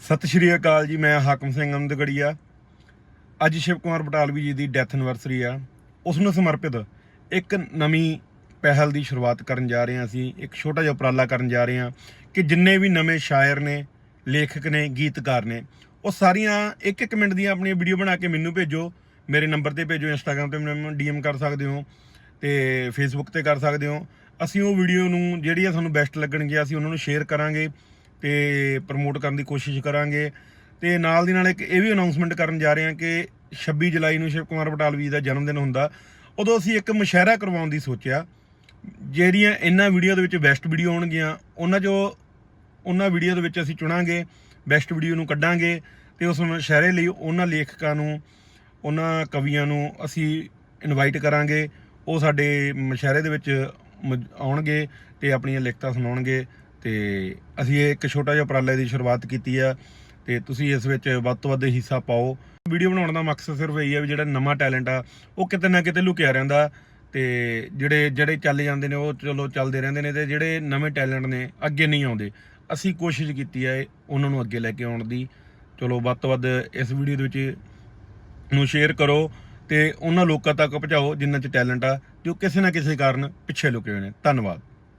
ਸਤਿ ਸ਼੍ਰੀ ਅਕਾਲ ਜੀ, ਮੈਂ ਹਾਕਮ ਸਿੰਘ ਅਮਦਗੜੀਆ ਅੱਜ ਸ਼ਿਵ ਕੁਮਾਰ ਬਟਾਲਵੀ ਜੀ ਦੀ ਡੈਥ ਐਨਵਰਸਰੀ ਆ। ਉਸ ਨੂੰ ਸਮਰਪਿਤ ਇੱਕ ਨਵੀਂ ਪਹਿਲ ਦੀ ਸ਼ੁਰੂਆਤ ਕਰਨ ਜਾ ਰਹੇ ਹਾਂ ਅਸੀਂ, ਇੱਕ ਛੋਟਾ ਜਿਹਾ ਉਪਰਾਲਾ ਕਰਨ ਜਾ ਰਹੇ ਹਾਂ ਕਿ ਜਿੰਨੇ ਵੀ ਨਵੇਂ ਸ਼ਾਇਰ ਨੇ, ਲੇਖਕ ਨੇ, ਗੀਤਕਾਰ ਨੇ, ਉਹ ਸਾਰੀਆਂ ਇੱਕ ਇੱਕ ਮਿੰਟ ਦੀਆਂ ਆਪਣੀਆਂ ਵੀਡੀਓ ਬਣਾ ਕੇ ਮੈਨੂੰ ਭੇਜੋ। ਮੇਰੇ ਨੰਬਰ ਤੇ ਭੇਜੋ ਇੰਸਟਾਗ੍ਰam ਤੇ ਮੈਨੂੰ ਡੀਐਮ ਕਰ ਸਕਦੇ ਹੋ ਤੇ ਫੇਸਬੁੱਕ ਤੇ ਕਰ ਸਕਦੇ ਹੋ। ਅਸੀਂ ਉਹ ਵੀਡੀਓ ਨੂੰ ਜਿਹੜੀਆਂ ਸਾਨੂੰ ਬੈਸਟ ਲੱਗਣਗੀਆਂ, ਅਸੀਂ ਉਹਨਾਂ ਨੂੰ ਸ਼ੇਅਰ ਕਰਾਂਗੇ। ਤੇ ਪ੍ਰਮੋਟ ਕਰਨ ਦੀ ਕੋਸ਼ਿਸ਼ ਕਰਾਂਗੇ। ਤੇ ਨਾਲ ਦੀ ਨਾਲ ਇੱਕ ਇਹ ਵੀ ਅਨਾਉਂਸਮੈਂਟ ਕਰਨ ਜਾ ਰਹੇ ਹਾਂ ਕਿ 26 ਜੁਲਾਈ ਨੂੰ ਸ਼ਿਵ ਕੁਮਾਰ ਬਟਾਲਵੀ ਦਾ ਜਨਮ ਦਿਨ ਹੁੰਦਾ। ਉਦੋਂ ਅਸੀਂ ਇੱਕ ਮੁਸ਼ਾਇਰਾ ਕਰਵਾਉਣ ਦੀ ਸੋਚਿਆ, ਜਿਹੜੀਆਂ ਇਹਨਾਂ ਵੀਡੀਓ ਦੇ ਵਿੱਚ ਬੈਸਟ ਵੀਡੀਓ ਆਉਣਗੀਆਂ, ਉਹਨਾਂ 'ਚੋਂ ਉਹਨਾਂ ਵੀਡੀਓ ਦੇ ਵਿੱਚ ਅਸੀਂ ਚੁਣਾਂਗੇ ਬੈਸਟ ਵੀਡੀਓ ਨੂੰ ਕੱਢਾਂਗੇ ਤੇ ਉਸ ਮੁਸ਼ਾਇਰੇ ਲਈ ਉਹਨਾਂ ਲੇਖਕਾਂ ਨੂੰ, ਉਹਨਾਂ ਕਵੀਆਂ ਨੂੰ ਅਸੀਂ ਇਨਵਾਈਟ ਕਰਾਂਗੇ। ਉਹ ਸਾਡੇ ਮੁਸ਼ਾਇਰੇ ਦੇ ਵਿੱਚ ਮ- ਆਉਣਗੇ ਤੇ ਆਪਣੀਆਂ ਲਿਖਤਾਂ ਸੁਣਾਉਣਗੇ। ਤੇ ਅਸੀਂ ਇਹ ਇੱਕ ਛੋਟਾ ਜਿਹਾ ਉਪਰਾਲੇ ਦੀ ਸ਼ੁਰੂਆਤ ਕੀਤੀ ਆ ਤੇ ਤੁਸੀਂ ਇਸ ਵਿੱਚ ਵੱਧ ਤੋਂ ਵੱਧ ਹਿੱਸਾ ਪਾਓ। ਵੀਡੀਓ ਬਣਾਉਣ ਦਾ ਮਕਸਦ ਸਿਰਫ ਇਹੀ ਹੈ ਵੀ ਜਿਹੜਾ ਨਵਾਂ ਟੈਲੈਂਟ ਆ, ਉਹ ਕਿਤੇ ਨਾ ਕਿਤੇ ਲੁਕਿਆ ਰਹਿੰਦਾ ਤੇ ਜਿਹੜੇ ਜਿਹੜੇ ਚੱਲ ਜਾਂਦੇ ਨੇ, ਉਹ ਚਲੋ ਚੱਲਦੇ ਰਹਿੰਦੇ ਨੇ ਤੇ ਜਿਹੜੇ ਨਵੇਂ ਟੈਲੈਂਟ ਨੇ, ਅੱਗੇ ਨਹੀਂ ਆਉਂਦੇ। ਅਸੀਂ ਕੋਸ਼ਿਸ਼ ਕੀਤੀ ਹੈ ਉਹਨਾਂ ਨੂੰ ਅੱਗੇ ਲੈ ਕੇ ਆਉਣ ਦੀ। ਚਲੋ ਵੱਧ ਤੋਂ ਵੱਧ ਇਸ ਵੀਡੀਓ ਦੇ ਵਿੱਚ ਨੂੰ ਸ਼ੇਅਰ ਕਰੋ ਤੇ ਉਹਨਾਂ ਲੋਕਾਂ ਤੱਕ ਪਹੁੰਚਾਓ ਜਿਨ੍ਹਾਂ 'ਚ ਟੈਲੈਂਟ ਆ, ਜੋ ਕਿਸੇ ਨਾ ਕਿਸੇ ਕਾਰਨ ਪਿੱਛੇ ਲੁਕੇ ਹੋਏ ਨੇ। ਧੰਨਵਾਦ।